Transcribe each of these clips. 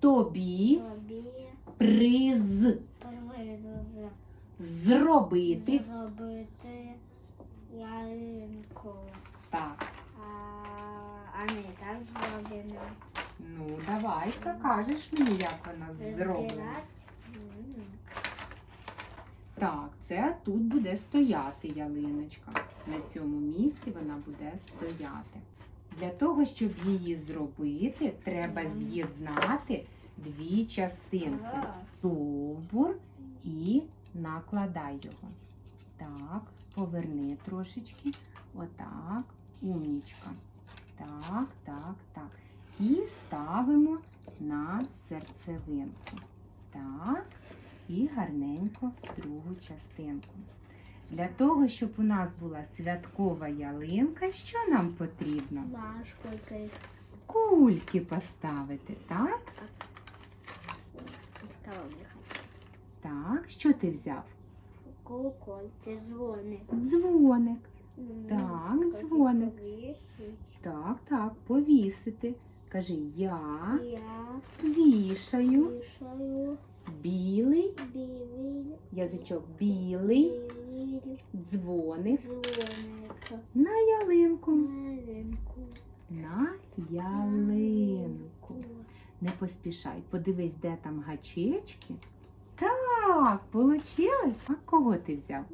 тобі тобі приз привезли зробити. зробити ялинку. Так. А, а не так зроблено. Ну, давай-ка кажеш мені, як вона зроблена. Збирать. М. Так, це тут буде стояти ялиночка. На цьому місці вона буде стояти. Для того, щоб її зробити, треба з'єднати дві частинки. Стовбур і накладай його. Так, поверни трошечки. Отак. Умнічка. Так, так, так. І ставимо на серцевинку. Так. І гарненько другу частинку. Для того, щоб у нас була святкова ялинка, що нам потрібно? Кульки поставити, так? Так, що ти взяв? Колоколь, це дзвоник. Дзвоник. Так, дзвоник. Так, так, повісити. Кажи, я Я вішаю вішаю білий білий, язичок, білий білий дзвоник дзвоник на ялинку. на ринку. На ялинку. Не поспішай, подивись, де там гачечки. Так, получилось. А кого ти взяв?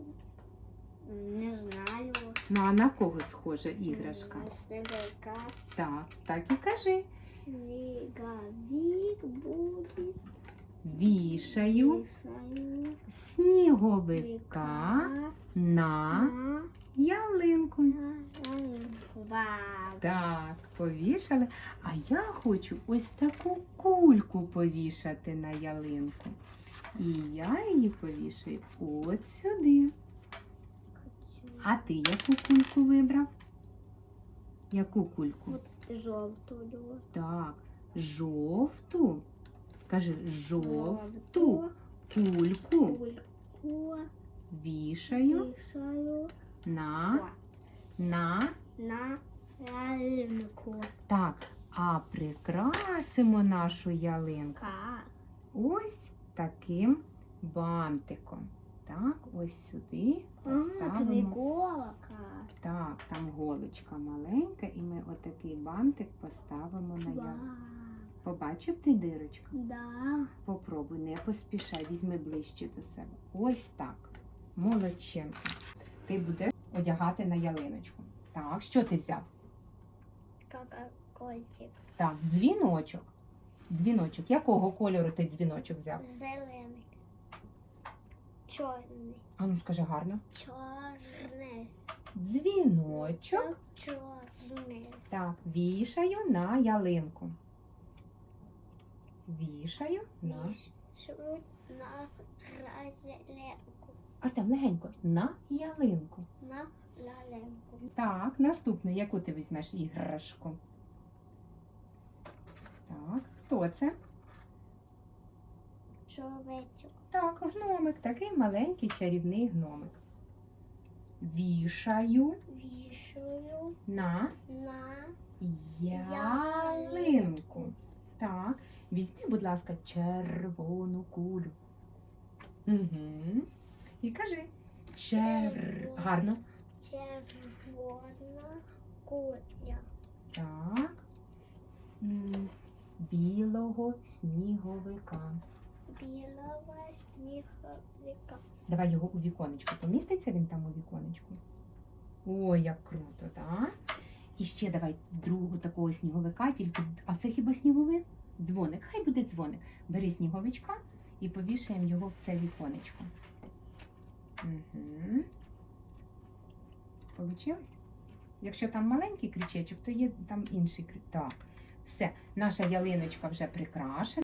Не знаю. Ну а на кого схожа іграшка? Снеговика. Так, так і кажи. Снеговик будет. Вішаю Вішаю сніговика на ялинку. Вау. Так, повішали. А я хочу ось таку кульку повішати на ялинку. І я її повішаю от сюди. А ти яку кульку вибрав? Яку кульку? От жовтую. Так, жовту. Кажи, жовту Жовту кульку кульку вішаю вішаю на, на на ялинку. так. А прикрасимо нашу ялинку Ка. ось таким бантиком. Так, ось сюди поставимо. голка. Так, там голочка маленька, і ми отакий бантик поставимо на ялинку. Побачив ти дирочку? Да. Попробуй, не поспішай, візьми ближче до себе. Ось так. Молодчинка. Ти будеш одягати на ялиночку. Так, що ти взяв? Колокольчик. Так, дзвіночок. Дзвіночок. Якого кольору ти дзвіночок взяв? Зелений. Чорний. А ну скажи гарно. Чорний. Дзвіночок. Чорний. Так, вішаю на ялинку. Вішаю на. На ялинку. Артем, легенько. На ялинку. На ялинку. Так, наступне, яку ти візьмеш іграшку? Так, хто це? Човечок. Так, гномик, такий маленький чарівний гномик. Вішаю Вішаю на на ялинку. Так, візьми, будь ласка, червону кулю. Угу. І кажи чер... Гарно. червона кутня. Так. Білого сніговика. Білого сніговика. Давай його у віконечко. Поміститься він там у віконечку? Ой, як круто, так? І ще давай другого такого сніговика, тільки. А це хіба сніговик? Дзвоник. Хай буде дзвоник. Бери сніговичка і повішаємо його в це віконечко. Угу. Получилось? Якщо там маленький крючечок, то є там інший крючок. Так, все, наша ялиночка вже прикрашена.